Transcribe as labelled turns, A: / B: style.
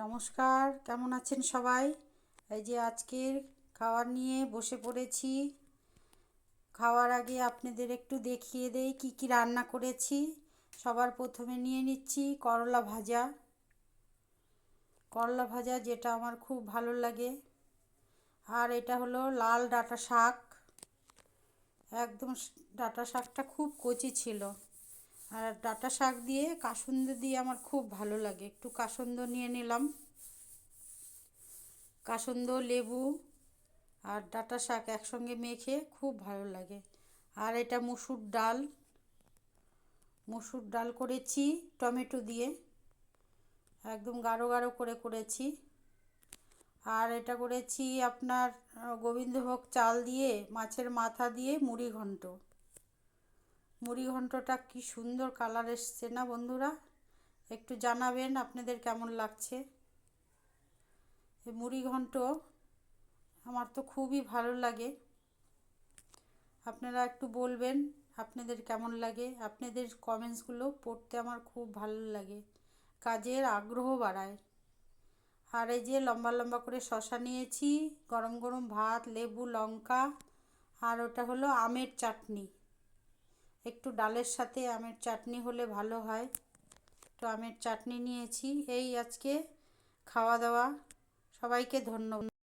A: নমস্কার, কেমন আছেন সবাই? এই যে আজকের খাওয়ার নিয়ে বসে পড়েছি। খাওয়ার আগে আপনাদের একটু দেখিয়ে দেই কি কি রান্না করেছি। সবার প্রথমে নিয়ে নিচ্ছি করলা ভাজা। করলা ভাজা যেটা আমার খুব ভালো লাগে। আর এটা হলো লাল ডাঁটা শাক। একদম ডাঁটা শাকটা খুব কচি ছিল। আর ডাঁটা শাক দিয়ে কাসুন্দ দিয়ে আমার খুব ভালো লাগে। একটু কাসুন্দ নিয়ে নিলাম। কাসুন্দ, লেবু আর ডাঁটা শাক একসঙ্গে মেখে খুব ভালো লাগে। আর এটা মুসুর ডাল। মুসুর ডাল করেছি টমেটো দিয়ে। একদম গাঢ় গাঢ় করে করেছি। আর এটা করেছি আপনার গোবিন্দভোগ চাল দিয়ে, মাছের মাথা দিয়ে মুড়ি ঘন্ট মুড়ি ঘন্টটা কি সুন্দর কালার এসছে না বন্ধুরা? একটু জানাবেন আপনাদের কেমন লাগছে? এই মুড়ি ঘন্ট আমার তো খুবই ভালো লাগে। আপনারা একটু বলবেন আপনাদের কেমন লাগে? আপনাদের কমেন্টসগুলো পড়তে আমার খুব ভালো লাগে। কাজের আগ্রহ বাড়ায়। আর এই যে লম্বা লম্বা করে শশা নিয়েছি, গরম গরম ভাত, লেবু, লঙ্কা, আর ওটা হলো আমের চাটনি। একটু ডালের সাথে আমের চাটনি হলে ভালো হয়। তো আমের চাটনি নিয়েছি। এই আজকে খাওয়া দাওয়া। সবাইকে ধন্যবাদ।